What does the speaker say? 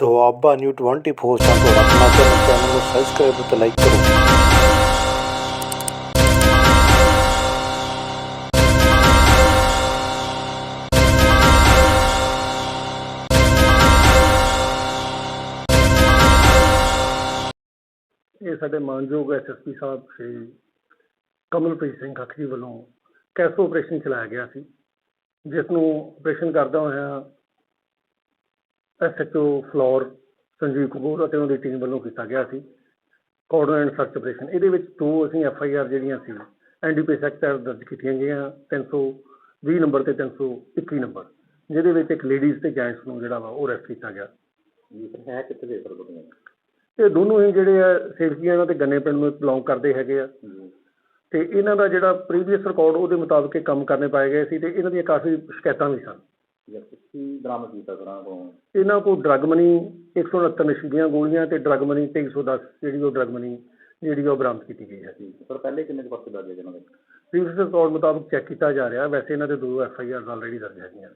Doaba new 24 ਤੋਂ ਆਪਣਾ channel ਨੂੰ ਸਬਸਕ੍ਰਾਈਬ ਅਤੇ ਲਾਈਕ ਕਰੋ। ਇਹ ਸਾਡੇ ਮਾਨਯੋਗ ਐਸਐਸਪੀ ਸਾਹਿਬ, ਸ਼੍ਰੀ ਕਮਲਪ੍ਰੀਤ ਸਿੰਘ ਖੱਖਰੀ ਵੱਲੋਂ ਕੈਸੋ ਆਪਰੇਸ਼ਨ ਚਲਾਇਆ ਗਿਆ ਸੀ, ਜਿਸ ਨੂੰ ਆਪਰੇਸ਼ਨ ਕਰਦਾ ਹੋਇਆ ਐਸਐਚਓ ਫਲੋਰ ਸੰਜੀਵ ਕਪੂਰ ਅਤੇ ਉਹਦੀ ਟੀਮ ਵੱਲੋਂ ਕੀਤਾ ਗਿਆ ਸੀ। ਕੋਆਰਡਨ ਐਂਡ ਸਰਚ ਆਪਰੇਸ਼ਨ ਇਹਦੇ ਵਿੱਚ ਦੋ ਅਸੀਂ ਐਫਆਈਆਰ ਜਿਹੜੀਆਂ ਸੀ ਐਨਡੀਪੀਐਸ ਐਕਟ ਤਹਿਤ ਦਰਜ ਕੀਤੀਆਂ ਗਈਆਂ 320 ਨੰਬਰ ਤੇ 321 ਨੰਬਰ ਜਿਹਦੇ ਵਿੱਚ ਇੱਕ ਲੇਡੀਜ਼ ਤੇ ਜੈਂਟਸ ਨੂੰ ਜਿਹੜਾ ਵਾ ਉਹ ਅਰੈਸਟ ਕੀਤਾ ਗਿਆ। ਹੈ ਕਿੱਥੇ ਦੇ ਇਹ ਦੋਨੋਂ ਹੀ ਜਿਹੜੇ ਆ ਸੇਫਟੀਆਂ ਇਹਨਾਂ ਤੇ ਗੰਨੇ ਪਿੰਡ ਨੂੰ ਬਿਲੋਂਗ ਕਰਦੇ ਹੈਗੇ ਆ। ਤੇ ਇਹਨਾਂ ਦਾ ਜਿਹੜਾ ਪ੍ਰੀਵੀਅਸ ਰਿਕਾਰਡ ਉਹਦੇ ਮੁਤਾਬਕ ਕੰਮ ਕਰਨੇ ਪਾਏ ਗਏ ਸੀ ਤੇ ਇਹਨਾਂ ਦੀਆਂ ਕਾਫੀ ਸ਼ਿਕਾਇਤਾਂ ਵੀ ਸਨ। ਕੀ ਬਰਾਮਦ ਕੀਤਾ ਸਰਾਂ ਕੋਲੋਂ? ਇਹਨਾਂ ਕੋਲ ਡਰਗ ਮਨੀ 169 ਨਸ਼ੀਲੀਆਂ ਗੋਲੀਆਂ ਤੇ ਡਰਗ ਮਨੀ 310 ਜਿਹੜੀ ਉਹ ਡਰਗ ਮਨੀ ਜਿਹੜੀ ਉਹ ਬਰਾਮਦ ਕੀਤੀ ਗਈ ਹੈ। ਪਰ ਪਹਿਲੇ ਕਿੰਨੇ ਕੁ ਪਰਚੇ ਦਰਜ ਹੈ ਇਹਨਾਂ ਦੇ? ਪ੍ਰੀਵੀਅਸ ਰਿਕਾਰਡ ਮੁਤਾਬਕ ਚੈੱਕ ਕੀਤਾ ਜਾ ਰਿਹਾ ਵੈਸੇ ਇਹਨਾਂ ਦੇ ਦੋ ਐਫ ਆਈ ਆਰ ਆਲਰੇਡੀ ਦਰਜ ਹੈਗੀਆਂ।